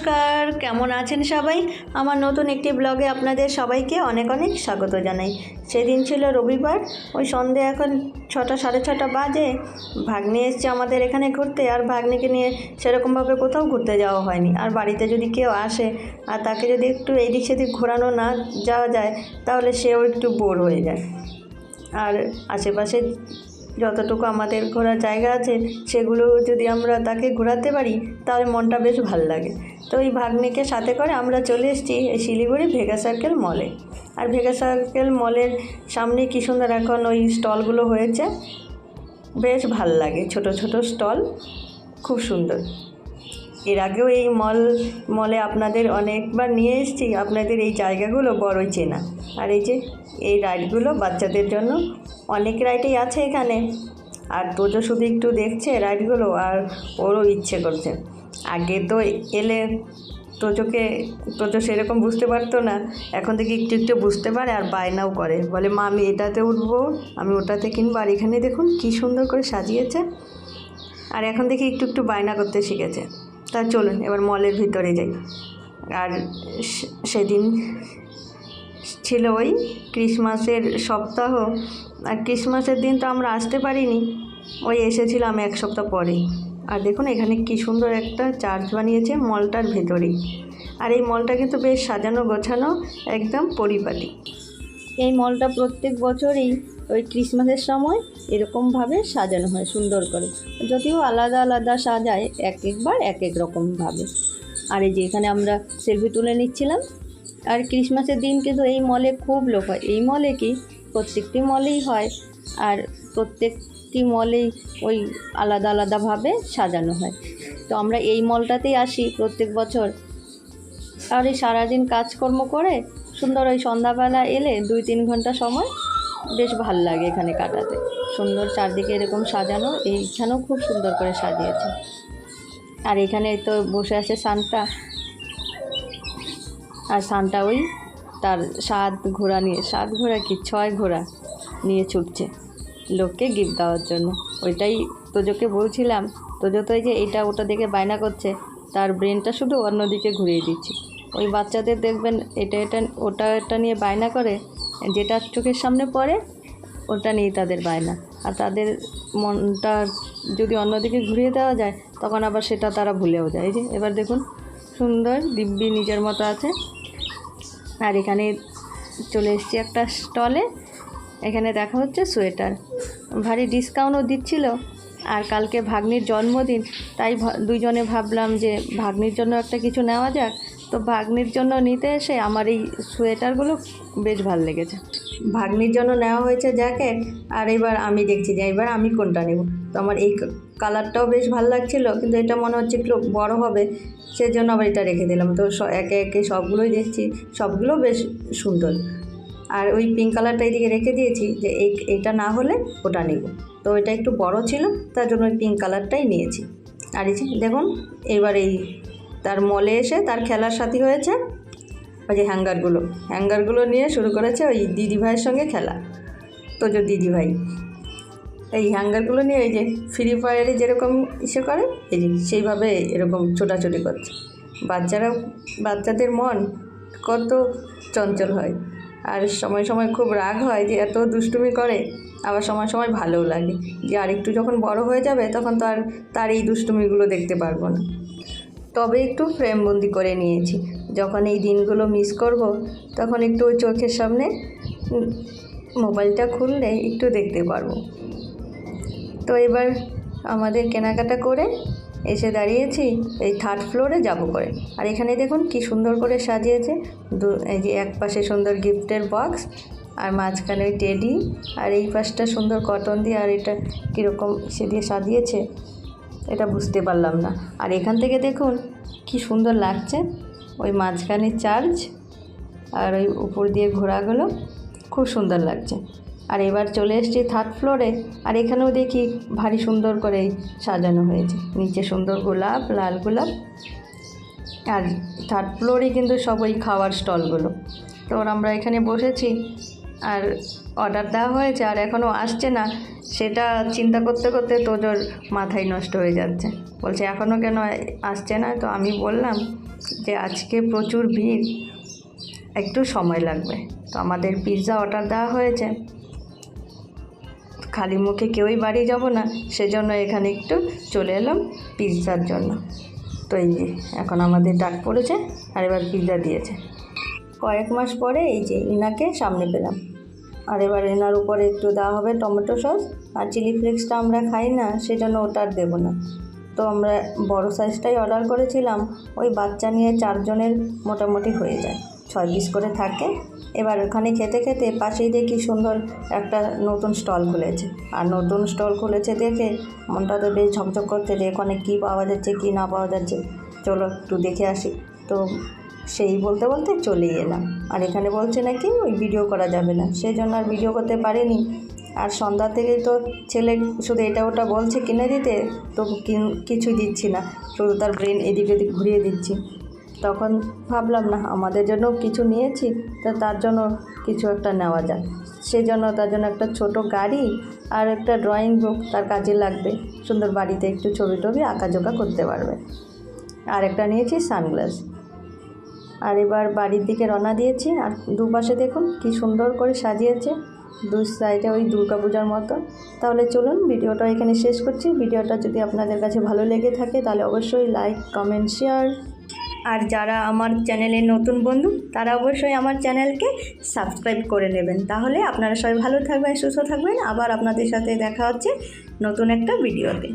নমস্কার, কেমন আছেন সবাই? আমার নতুন একটি ব্লগে আপনাদের সবাইকে অনেক অনেক স্বাগত জানাই। সেদিন ছিল রবিবার, ওই সন্ধে এখন ছটা, সাড়ে ছটা বাজে। ভাগ্নে এসছে আমাদের এখানে ঘুরতে, আর ভাগ্নিকে নিয়ে সেরকমভাবে কোথাও ঘুরতে যাওয়া হয়নি। আর বাড়িতে যদি কেউ আসে, আর তাকে যদি একটু এদিক সেদিক ঘোরানো না যাওয়া যায়, তাহলে সেও একটু বোর হয়ে যায়। আর আশেপাশে যতটুকু আমাদের ঘোরার জায়গা আছে, সেগুলো যদি আমরা তাকে ঘোরাতে পারি তাহলে মনটা বেশ ভালো লাগে। তো ওই ভাগ্নিকে সাথে করে আমরা চলে এসেছি এই শিলিগুড়ি ভেগা সার্কেল মলে আর ভেগা সার্কেল মলের সামনে কী সুন্দর এখন ওই স্টলগুলো হয়েছে, বেশ ভালো লাগে। ছোট ছোট স্টল খুব সুন্দর। এর আগেও এই মল, মলে আপনাদের অনেকবার নিয়ে এসেছি, আপনাদের এই জায়গাগুলো বড়ই চেনা। আর এই যে, এই রাইডগুলো বাচ্চাদের জন্য অনেক রাইডই আছে এখানে। আর তোজো শুধু একটু দেখছে রাইডগুলো, আর ওরও ইচ্ছে করছে। আগে তো এলে তোজোকে, তোজো সেরকম বুঝতে পারতো না, এখন থেকে একটু একটু বুঝতে পারে আর বায়নাও করে। বলে, মা, আমি এটাতে উঠবো, আমি ওটাতে কিনবো, আর এখানে দেখুন কী সুন্দর করে সাজিয়েছে। আর এখন দেখি একটু একটু বায়না করতে শিখেছে। তা চলুন এবার মলের ভিতরে যাই। আর সেদিন ছিল ওই ক্রিসমাসের সপ্তাহ। আর ক্রিসমাসের দিন তো আমরা আসতে পারিনি ওই এসেছিলাম এক সপ্তাহ পরেই আর দেখুন এখানে কি সুন্দর একটা চার্চ বানিয়েছে মলটার ভেতরেই আর এই মলটা কিন্তু বেশ সাজানো গোছানো একদম পরিপাটি। এই মলটা প্রত্যেক বছরই ওই ক্রিসমাসের সময় এরকমভাবে সাজানো হয় সুন্দর করে। যদিও আলাদা আলাদা সাজায় এক একবার এক এক রকমভাবে। আর এই যে এখানে আমরা সেলফি তুলে নিচ্ছিলাম। আর ক্রিসমাসের দিন কিন্তু এই মলে খুব লোক হয়। এই মলে কি প্রত্যেকটি মলেই হয়। আর প্রত্যেকটি মলেই ওই আলাদা আলাদাভাবে সাজানো হয়। তো আমরা এই মলটাতেই আসি প্রত্যেক বছর। আর এই সারাদিন কাজকর্ম করে সুন্দর ওই সন্ধ্যাবেলা এলে দুই তিন ঘণ্টা সময় বেশ ভালো লাগে এখানে কাটাতে। সুন্দর চারদিকে এরকম সাজানো, এইখানেও খুব সুন্দর করে সাজিয়েছে। আর এখানে তো বসে আছে সান্তা আর সান্তা ওই তার সাত ঘোড়া নিয়ে, সাত ঘোড়া কি? ছয় ঘোড়া নিয়ে ছুটছে লোককে গিফট দেওয়ার জন্য। ওইটাই তোজোকে বলছিলাম, তোজো তো এই যে এটা ওটা দেখে বায়না করছে, তার ব্রেনটা শুধু অন্যদিকে ঘুরিয়ে দিচ্ছি। ওই বাচ্চাদের দেখবেন এটা এটা, ওটা, এটা নিয়ে বায়না করে যেটা চোখের সামনে পড়ে, ওটা নিয়ে তাদের বায়না। আর তাদের মনটা যদি অন্যদিকে ঘুরিয়ে দেওয়া যায়, তখন আবার সেটা তারা ভুলেও যায়। এই যে, এবার দেখুন, সুন্দর দিব্যি নিজের মতো আছে। আর এখানে চলে এসেছি একটা স্টলে। এখানে দেখা হচ্ছে সোয়েটার। ভারী ডিসকাউন্টও দিচ্ছিল। আর কালকে ভাগ্নির জন্মদিন, তাই দুইজনে ভাবলাম যে ভাগ্নির জন্য একটা কিছু নেওয়া যাক। তো ভাগ্নির জন্য নিতে এসে আমার এই সোয়েটারগুলো বেশ ভালো লেগেছে। ভাগ্নির জন্য নেওয়া হয়েছে জ্যাকেট আর এবার আমি দেখছি যে এবার আমি কোনটা নেব। তো আমার এই কালারটাও বেশ ভালো লাগছিল, কিন্তু এটা মনে হচ্ছে একটু বড় হবে, সেজন্য আবার এটা রেখে দিলাম। তো একে একে সবগুলোই দেখছি, সবগুলো বেশ সুন্দর। আর ওই পিঙ্ক কালারটা এদিকে রেখে দিয়েছি যে এই এটা না হলে ওটা নেব। তো এটা একটু বড় ছিল, তার জন্য ওই পিঙ্ক কালারটাই নিয়েছি। আর এই দেখুন, এবার এই তার মলে এসে তার খেলার সাথী হয়েছে ওই যে হ্যাঙ্গারগুলো। হ্যাঙ্গারগুলো নিয়ে শুরু করেছে ওই দিদি ভাইয়ের সঙ্গে খেলা। তো যে দিদি ভাই। এই হ্যাঙ্গারগুলো নিয়ে এই যে ফ্রি ফায়ারে যেরকম ইসে করে, এই যে সেইভাবে এরকম ছোটাছুটি করছে। বাচ্চারা বাচ্চাদের মন কত চঞ্চল হয়। আর সময় সময় খুব রাগ হয় যে এত দুষ্টুমি করে, আবার সময় সময় ভালোও লাগে। যে আরেকটু যখন বড় হয়ে যাবে তখন তো আর তার এই দুষ্টুমিগুলো দেখতে পারব না। তবে একটু ফ্রেমবন্দি করে নিয়েছি। যখন এই দিনগুলো মিস করব, তখন একটু ওই চোখের সামনে মোবাইলটা খুললে একটু দেখতে পারব। তো এবার আমাদের কেনাকাটা করে এসে দাঁড়িয়েছি, এই থার্ড ফ্লোরে যাব করে। আর এখানে দেখুন কি সুন্দর করে সাজিয়েছে। দু, এই যে এক পাশে সুন্দর গিফটের বক্স আর মাঝখানে ওই টেডি আর এই পাশটা সুন্দর কটন দিয়ে, আর এটা কীরকম সে দিয়ে সাজিয়েছে। এটা বুঝতে পারলাম না। আর এখান থেকে দেখুন কি সুন্দর লাগছে। ওই মাঝখানে চার্জ আর ওই উপর দিয়ে ঘোরাগুলো খুব সুন্দর লাগছে। আর এবার চলে এসেছি থার্ড ফ্লোরে আর এখানেও দেখি ভারী সুন্দর করে সাজানো হয়েছে। নিচে সুন্দর গোলাপ, লাল গোলাপ। আর থার্ড ফ্লোরে কিন্তু সব ওই খাওয়ার স্টলগুলো। তো আমরা এখানে বসেছি। আর অর্ডার দেওয়া হয়েছে আর এখনও আসছে না, সেটা চিন্তা করতে করতে তোজোর মাথায় নষ্ট হয়ে যাচ্ছে। বলছে এখনও কেন আসছে না? তো আমি বললাম যে, আজকে প্রচুর ভিড়, একটু সময় লাগবে। তো আমাদের পিৎজা অর্ডার দেওয়া হয়েছে। খালি মুখে কেউই বাড়ি যাব না, সেজন্য এখানে একটু চলে এলাম পিৎজার জন্য। তো এই যে, এখন আমাদের ডাক পড়েছে আর এবার পিৎজা দিয়েছে। কয়েক মাস পরে এই যে, ইনাকে সামনে পেলাম। আর এবার এনার উপরে একটু দেওয়া হবে টমেটো সস। আর চিলি ফ্লেক্সটা আমরা খাই না, সেজন্য ওটা আর দেবো না। তো আমরা বড় সাইজটাই অর্ডার করেছিলাম, ওই বাচ্চা নিয়ে চারজনের মোটামুটি হয়ে যায়, ছয় পিস করে থাকে। এবার ওখানে খেতে খেতে পাশেই দেখি সুন্দর একটা নতুন স্টল খুলেছে। আর নতুন স্টল খুলেছে দেখে মনটা তো বেশ ঝকঝক করতে যে ওখানে কী পাওয়া যাচ্ছে, কী না পাওয়া যাচ্ছে। চলো একটু দেখে আসি। তো সেই বলতে বলতে চলেই এলাম। আর এখানে বলছে নাকি ওই ভিডিও করা যাবে না। সেই জন্য আর ভিডিও করতে পারিনি। আর সন্ধ্যা থেকেই তো ছেলে শুধু এটা ওটা বলছে কিনে দিতে, তো কিছুই দিচ্ছি না। শুধু তার ব্রেন এদিক ওদিক ঘুরিয়ে দিচ্ছি। তখন ভাবলাম, না, আমাদের জন্য কিছু নিয়েছি, তা তার জন্য কিছু একটা নেওয়া যাক। সেই জন্য তার জন্য একটা ছোট গাড়ি আর একটা ড্রয়িং বুক তার কাজে লাগবে। সুন্দর বাড়িতে একটু ছবি টবি আঁকাঝোঁকা করতে পারবে। আর একটা নিয়েছি সানগ্লাস আর এবার বাড়ির দিকে রওনা দিয়েছি। আর দুপাশে দেখুন কি সুন্দর করে সাজিয়েছে। দু সাইডে ওই দুর্গা পূজার মতো। তাহলে চলুন ভিডিওটা এখানে শেষ করছি। ভিডিওটা যদি আপনাদের কাছে ভালো লেগে থাকে তাহলে অবশ্যই লাইক কমেন্ট শেয়ার আর যারা আমার চ্যানেলের নতুন বন্ধু, তারা অবশ্যই আমার চ্যানেলকে সাবস্ক্রাইব করে নেবেন। তাহলে আপনারা সবাই ভালো থাকবেন, সুস্থ থাকবেন। আবার আপনাদের সাথে দেখা হচ্ছে নতুন একটা ভিডিওতে